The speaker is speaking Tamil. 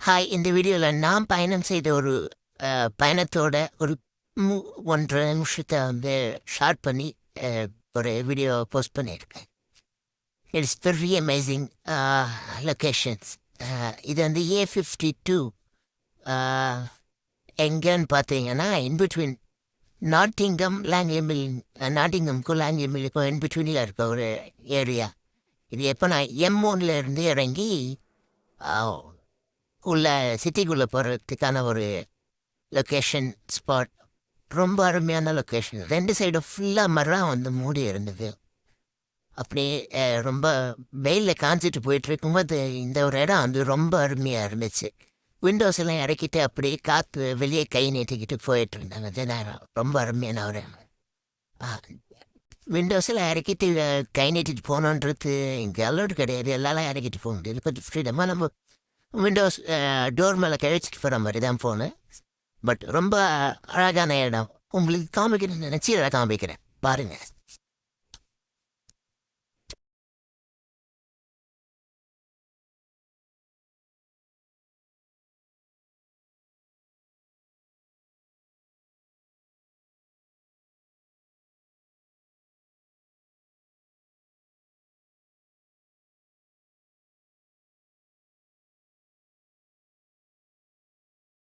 ஹாய் இந்த வீடியோவில் நான் பயணம் செய்த ஒரு பயணத்தோட ஒரு ஒன்றரை நிமிஷத்தை வந்து ஷார்ட் பண்ணி ஒரு வீடியோ போஸ்ட் பண்ணியிருக்கேன். இட்ஸ் வெரி அமேசிங் லொக்கேஷன்ஸ் இது வந்து ஏ ஃபிஃப்டி டூ எங்கேன்னு பார்த்தீங்கன்னா இன்பிட்வீன் நாட்டிங்கம் லாங்கியமில் நாட்டிங்கம்க்கும் லாங்கியமிலுக்கும் இன்பிட்வீனில் இருக்க ஒரு ஏரியா இது எப்போ நான் எம் ஒன்ல இருந்து இறங்கி உள்ள சிட்டிக்குள்ளே போகிறதுக்கான ஒரு லொக்கேஷன் ஸ்பாட் ரொம்ப அருமையான லொக்கேஷன் ரெண்டு சைடும் ஃபுல்லாக மரம் வந்து மூடி இருந்தது. அப்படியே ரொம்ப வெயிலில் காஞ்சிட்டு போயிட்டு இருக்கும்போது இந்த ஒரு இடம் வந்து ரொம்ப அருமையாக இருந்துச்சு. விண்டோஸ் எல்லாம் இறக்கிட்டு அப்படியே காற்று வெளியே கை நீட்டிக்கிட்டு போயிட்டு இருந்தாங்க நேரம். ரொம்ப அருமையான ஒரு விண்டோஸில் இறக்கிட்டு கை நீட்டிட்டு போகணுன்றது இங்கே அலோடு கிடையாது. எல்லாம் இறக்கிட்டு போக முடியாது. கொஞ்சம் ஃப்ரீடமாக நம்ம விண்டோஸ் டோர் uh, மேலே கழிச்சிட்டு போகிற மாதிரி தான் ஃபோனு பட் ரொம்ப அழகான இடம். உங்களுக்கு காமிக்கிறேன்னு நினச்சி காமிக்கிறேன். பாருங்கள்